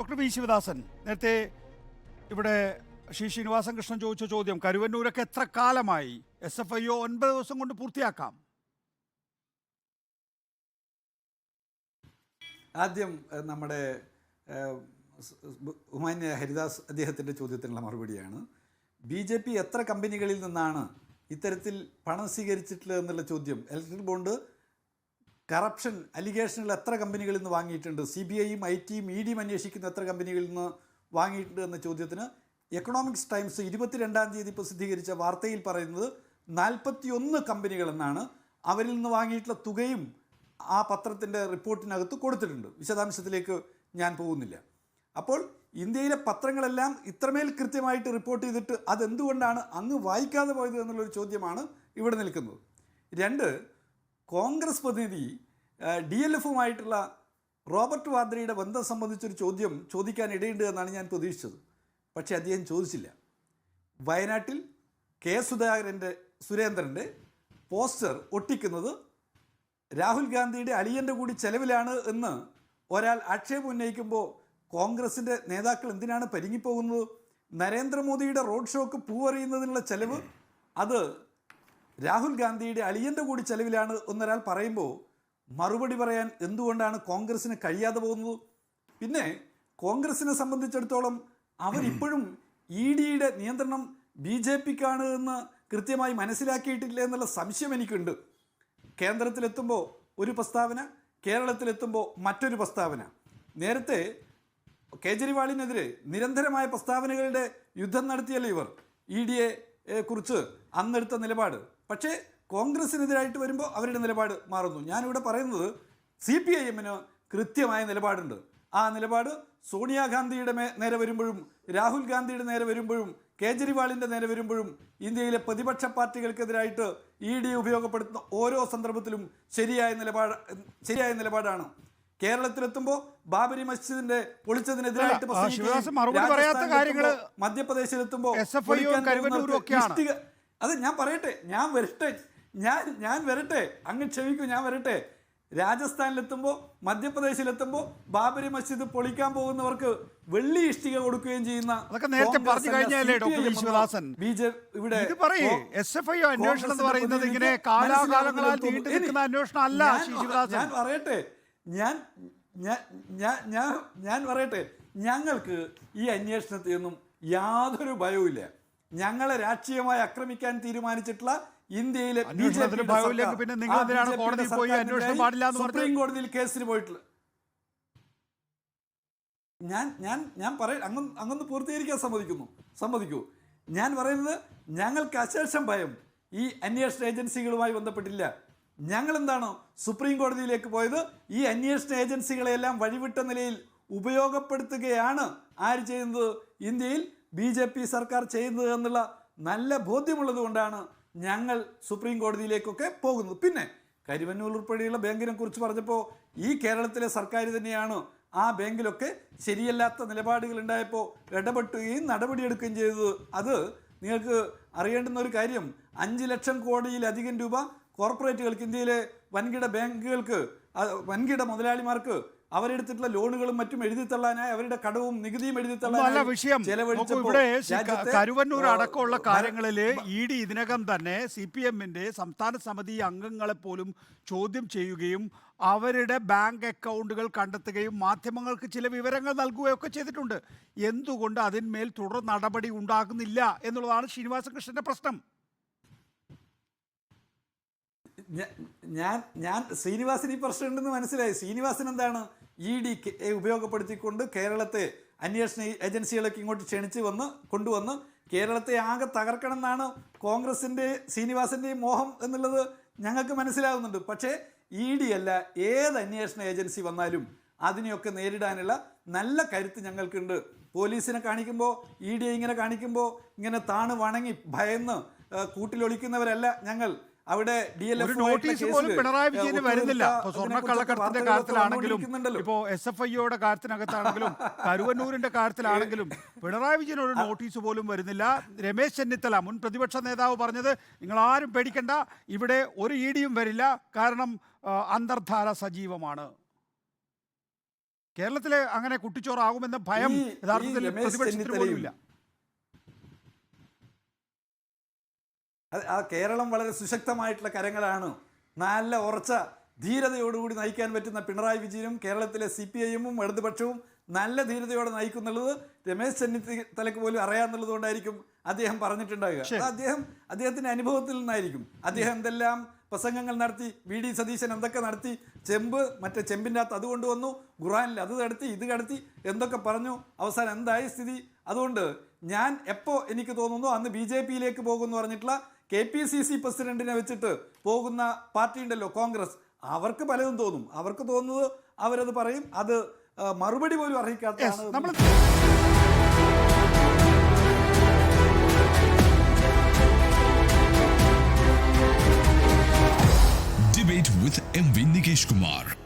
Doctor V Sivadasan നേരത്തെ ഇവിടെ ശ്രീ ശ്രീനിവാസൻ കൃഷ്ണൻ ചോദിച്ച ചോദ്യം കരുവന്നൂരൊക്കെ എത്ര കാലമായി? എസ് എഫ് ഐ ഒ ഒൻപത് ദിവസം കൊണ്ട് പൂർത്തിയാക്കാം. ആദ്യം നമ്മുടെ ബ- ബഹുമാന്യ ഹരിദാസ് അദ്ദേഹത്തിന്റെ ചോദ്യത്തിനുള്ള മറുപടിയാണ്. ബി ജെ പി എത്ര കമ്പനികളിൽ നിന്നാണ് ഇത്തരത്തിൽ പണം സ്വീകരിച്ചിട്ടുള്ളത് എന്നുള്ള ചോദ്യം. ഇലക്ട്രിക് ബോണ്ട് കറപ്ഷൻ അലിഗേഷനുകൾ എത്ര കമ്പനികളിൽ നിന്ന് വാങ്ങിയിട്ടുണ്ട്? സി ബി ഐയും ഐ ടിയും ഇ ഡിയും അന്വേഷിക്കുന്ന എത്ര കമ്പനികളിൽ നിന്ന് വാങ്ങിയിട്ടുണ്ട് എന്ന ചോദ്യത്തിന് എക്കണോമിക്സ് ടൈംസ് ഇരുപത്തിരണ്ടാം തീയതി പ്രസിദ്ധീകരിച്ച വാർത്തയിൽ പറയുന്നത് നാൽപ്പത്തിയൊന്ന് കമ്പനികളെന്നാണ് അവരിൽ നിന്ന് വാങ്ങിയിട്ടുള്ള തുകയും ആ പത്രത്തിന്റെ റിപ്പോർട്ടിനകത്ത് കൊടുത്തിട്ടുണ്ട്. വിശദാംശത്തിലേക്ക് ഞാൻ പോകുന്നില്ല. അപ്പോൾ ഇന്ത്യയിലെ പത്രങ്ങളെല്ലാം ഇത്രമേൽ കൃത്യമായിട്ട് റിപ്പോർട്ട് ചെയ്തിട്ട് അതെന്തുകൊണ്ടാണ് അങ്ങ് വായിക്കാതെ പോയത് എന്നുള്ളൊരു ചോദ്യമാണ് ഇവിടെ നിൽക്കുന്നത്. രണ്ട് കോൺഗ്രസ് പ്രതിനിധി ഡി എൽ എഫുമായിട്ടുള്ള റോബർട്ട് വാദ്രയുടെ ബന്ധം സംബന്ധിച്ചൊരു ചോദ്യം ചോദിക്കാൻ ഇടയുണ്ട് എന്നാണ് ഞാൻ പ്രതീക്ഷിച്ചത്. പക്ഷേ അദ്ദേഹം ചോദിച്ചില്ല. വയനാട്ടിൽ കെ സുധാകരന്റെ സുരേന്ദ്രന്റെ പോസ്റ്റർ ഒട്ടിക്കുന്നത് രാഹുൽ ഗാന്ധിയുടെ അളിയന്റെ കൂടി ചെലവിലാണ് എന്ന് ഒരാൾ ആക്ഷേപം ഉന്നയിക്കുമ്പോൾ കോൺഗ്രസിന്റെ നേതാക്കൾ എന്തിനാണ് പരിങ്ങിപ്പോകുന്നത്? നരേന്ദ്രമോദിയുടെ റോഡ് ഷോക്ക് പൂവറിയുന്നതിനുള്ള ചെലവ് അത് രാഹുൽ ഗാന്ധിയുടെ അളിയന്റെ കൂടി ചെലവിലാണ് എന്നൊരാൾ പറയുമ്പോൾ മറുപടി പറയാൻ എന്തുകൊണ്ടാണ് കോൺഗ്രസിന് കഴിയാതെ പോകുന്നത്? പിന്നെ കോൺഗ്രസിനെ സംബന്ധിച്ചിടത്തോളം അവരിപ്പോഴും ഇ ഡിയുടെ നിയന്ത്രണം ബി ജെ പിക്കാണ് എന്ന് കൃത്യമായി മനസ്സിലാക്കിയിട്ടില്ല എന്നുള്ള സംശയം എനിക്കുണ്ട്. കേന്ദ്രത്തിലെത്തുമ്പോൾ ഒരു പ്രസ്താവന കേരളത്തിലെത്തുമ്പോൾ മറ്റൊരു പ്രസ്താവന. നേരത്തെ കേജ്രിവാളിനെതിരെ നിരന്തരമായ പ്രസ്താവനകളുടെ യുദ്ധം നടത്തിയല്ലേ ഇവർ? ഇ ഡിയെ കുറിച്ച് അന്നെടുത്ത നിലപാട്. പക്ഷേ കോൺഗ്രസിനെതിരായിട്ട് വരുമ്പോൾ അവരുടെ നിലപാട് മാറുന്നു. ഞാനിവിടെ പറയുന്നത് സി പി ഐ എമ്മിന് കൃത്യമായ നിലപാടുണ്ട്. ആ നിലപാട് സോണിയാഗാന്ധിയുടെ നേരെ വരുമ്പോഴും രാഹുൽ ഗാന്ധിയുടെ നേരെ വരുമ്പോഴും കേജ്രിവാളിന്റെ നേരെ വരുമ്പോഴും ഇന്ത്യയിലെ പ്രതിപക്ഷ പാർട്ടികൾക്കെതിരായിട്ട് ഇ ഡി ഉപയോഗപ്പെടുത്തുന്ന ഓരോ സന്ദർഭത്തിലും ശരിയായ നിലപാട് ശരിയായ നിലപാടാണ്. കേരളത്തിലെത്തുമ്പോൾ ബാബരി മസ്ജിദിന്റെ പൊളിച്ചതിനെതിരായിട്ട് മധ്യപ്രദേശിലെത്തുമ്പോൾ അത് ഞാൻ പറയട്ടെ ഞാൻ വരട്ടെ. ഞാൻ ഞാൻ വരട്ടെ. അങ്ങ് ക്ഷമിക്കൂ ഞാൻ വരട്ടെ. രാജസ്ഥാനിലെത്തുമ്പോൾ മധ്യപ്രദേശിലെത്തുമ്പോൾ ബാബരി മസ്ജിദ് പൊളിക്കാൻ പോകുന്നവർക്ക് വെള്ളി ഇഷ്ടിക കൊടുക്കുകയും ചെയ്യുന്ന? ഇവിടെ അന്വേഷണം എന്ന് പറയുന്നത് ഇങ്ങനെ പ്രതിനിധിക്ക് കാലാകാലങ്ങളാൽ നീണ്ടു നിൽക്കുന്ന അന്വേഷണം അല്ല ഞാൻ- പറയട്ടെ. ഞാൻ ഞാൻ ഞാൻ ഞാൻ ഞാൻ പറയട്ടെ. ഞങ്ങൾക്ക് ഈ അന്വേഷണത്തിൽ നിന്നും യാതൊരു ഭയവുമില്ല. ഞങ്ങളെ രാഷ്ട്രീയമായി ആക്രമിക്കാൻ തീരുമാനിച്ചിട്ടുള്ള ഇന്ത്യയിലെ ബി ജെ പിന്നെ നിങ്ങൾ എന്തിനാണ് കോടതിയിൽ പോയി അന്വേഷണം പാടില്ല എന്ന്? സുപ്രീം കോടതിയിൽ കേസിന് പോയിട്ടുള്ളത് ഞാൻ ഞാൻ ഞാൻ പറയും അങ്ങ് അങ്ങൊന്ന് പൂർത്തീകരിക്കാൻ സമ്മതിക്കുന്നു. സമ്മതിക്കൂ. ഞാൻ പറയുന്നത് ഞങ്ങൾക്ക് അശേഷം ഭയം. ഈ അന്വേഷണ ഏജൻസികളുമായി ബന്ധപ്പെട്ടില്ല. ഞങ്ങൾ എന്താണ് സുപ്രീം കോടതിയിലേക്ക് പോയത്? ഈ അന്വേഷണ ഏജൻസികളെല്ലാം വഴിവിട്ട നിലയിൽ ഉപയോഗപ്പെടുത്തുകയാണ് ആര് ചെയ്യുന്നത്? ഇന്ത്യയിൽ ബി ജെ പി സർക്കാർ ചെയ്യുന്നത് എന്നുള്ള നല്ല ബോധ്യമുള്ളത് കൊണ്ടാണ് ഞങ്ങൾ സുപ്രീം കോടതിയിലേക്കൊക്കെ പോകുന്നത് പിന്നെ കരിവന്നൂർ ഉൾപ്പെടെയുള്ള ബാങ്കിനെ കുറിച്ച് പറഞ്ഞപ്പോൾ ഈ കേരളത്തിലെ സർക്കാർ തന്നെയാണ് ആ ബാങ്കിലൊക്കെ ശരിയല്ലാത്ത നിലപാടുകൾ ഉണ്ടായപ്പോൾ ഇടപെട്ടുകയും നടപടിയെടുക്കുകയും ചെയ്തത്. അത് നിങ്ങൾക്ക് അറിയേണ്ടുന്ന ഒരു കാര്യം അഞ്ച് ലക്ഷം കോടിയിലധികം രൂപ കോർപ്പറേറ്റുകൾക്ക് ഇന്ത്യയിലെ വൻകിട ബാങ്കുകൾക്ക് വൻകിട മുതലാളിമാർക്ക് അവരെടുത്തിട്ടുള്ള ലോണുകളും മറ്റും എഴുതി തള്ളാനായി അവരുടെ കടവും നികുതിയും എഴുതി ഒന്നുമല്ല വിഷയം. ഇവിടെ കരുവന്നൂർ അടക്കമുള്ള കാര്യങ്ങളിൽ ഇ ഡി ഇതിനകം തന്നെ സി പി എമ്മിന്റെ സംസ്ഥാന സമിതി അംഗങ്ങളെ പോലും ചോദ്യം ചെയ്യുകയും അവരുടെ ബാങ്ക് അക്കൗണ്ടുകൾ കണ്ടെത്തുകയും മാധ്യമങ്ങൾക്ക് ചില വിവരങ്ങൾ നൽകുകയൊക്കെ ചെയ്തിട്ടുണ്ട്. എന്തുകൊണ്ട് അതിന്മേൽ തുടർ നടപടി ഉണ്ടാകുന്നില്ല എന്നുള്ളതാണ് ശ്രീനിവാസകൃഷ്ണന്റെ പ്രശ്നം? ഞാൻ ഞാൻ ശ്രീനിവാസൻ ഈ പ്രശ്നമുണ്ടെന്ന് മനസ്സിലായി. ശ്രീനിവാസൻ എന്താണ്? ഇ ഡി ഉപയോഗപ്പെടുത്തിക്കൊണ്ട് കേരളത്തെ അന്വേഷണ ഏജൻസികളൊക്കെ ഇങ്ങോട്ട് ക്ഷണിച്ച് വന്ന് കൊണ്ടുവന്ന് കേരളത്തെ ആകെ തകർക്കണം എന്നാണ് കോൺഗ്രസിന്റെ ശ്രീനിവാസന്റെയും മോഹം എന്നുള്ളത് ഞങ്ങൾക്ക് മനസ്സിലാകുന്നുണ്ട് പക്ഷേ ഇ ഡി അല്ല ഏത് അന്വേഷണ ഏജൻസി വന്നാലും അതിനെയൊക്കെ നേരിടാനുള്ള നല്ല കരുത്ത് ഞങ്ങൾക്കുണ്ട്. പോലീസിനെ കാണിക്കുമ്പോൾ ഇ ഡി ഇങ്ങനെ കാണിക്കുമ്പോൾ ഇങ്ങനെ താണു വണങ്ങി ഭയന്ന് കൂട്ടിലൊളിക്കുന്നവരല്ല ഞങ്ങൾ. അവിടെ ഡി എൽ എഫ് നോട്ടീസ് പോലും പിണറായി വിജയന് വരുന്നില്ല. സ്വർണക്കള്ളക്കടത്തിന്റെ കാര്യത്തിലാണെങ്കിലും ഇപ്പോ എസ് എഫ് ഐയുടെ കാര്യത്തിനകത്താണെങ്കിലും കരുവന്നൂരിന്റെ കാര്യത്തിലാണെങ്കിലും പിണറായി വിജയൻ ഒരു നോട്ടീസ് പോലും വരുന്നില്ല. രമേശ് ചെന്നിത്തല മുൻ പ്രതിപക്ഷ നേതാവ് പറഞ്ഞത് നിങ്ങൾ ആരും പേടിക്കണ്ട ഇവിടെ ഒരു ഇ ഡിയും വരില്ല. കാരണം അന്തർധാര സജീവമാണ്. കേരളത്തിലെ അങ്ങനെ കുട്ടിച്ചോറാകുമെന്ന ഭയം യഥാർത്ഥത്തിൽ പ്രതിപക്ഷത്തിന് പോലും പോലുമില്ല. അത് ആ കേരളം വളരെ സുശക്തമായിട്ടുള്ള കരങ്ങളാണ്. നല്ല ഉറച്ച ധീരതയോടുകൂടി നയിക്കാൻ പറ്റുന്ന പിണറായി വിജയനും കേരളത്തിലെ സി പി ഐഎമ്മും ഇടതുപക്ഷവും നല്ല ധീരതയോടെ നയിക്കുന്നുള്ളത് രമേശ് ചെന്നിത്തലക്ക് പോലും അറിയാമെന്നുള്ളത് കൊണ്ടായിരിക്കും അദ്ദേഹം പറഞ്ഞിട്ടുണ്ടാകുക അത് അദ്ദേഹം അദ്ദേഹത്തിന്റെ അനുഭവത്തിൽ നിന്നായിരിക്കും. അദ്ദേഹം എന്തെല്ലാം പ്രസംഗങ്ങൾ നടത്തി വി ഡി സതീശൻ എന്തൊക്കെ നടത്തി ചെമ്പ് മറ്റേ ചെമ്പിന്റെ അകത്ത് അത് കൊണ്ടുവന്നു ഖുറാനിൽ അത് നടത്തി ഇത് കടത്തി എന്തൊക്കെ പറഞ്ഞു അവസാനം എന്തായി സ്ഥിതി? അതുകൊണ്ട് ഞാൻ എപ്പോൾ എനിക്ക് തോന്നുന്നു അന്ന് ബി ജെ പിയിലേക്ക് പോകുമെന്ന് പറഞ്ഞിട്ടുള്ള കെ പി സി സി പ്രസിഡന്റിനെ വെച്ചിട്ട് പോകുന്ന പാർട്ടി ഉണ്ടല്ലോ കോൺഗ്രസ്. അവർക്ക് പലതും തോന്നും. അവർക്ക് തോന്നുന്നത് അവരത് പറയും. അത് മറുപടി പോലും അറിയിക്കാത്തതാണ് നമ്മൾ with MV Nikesh Kumar.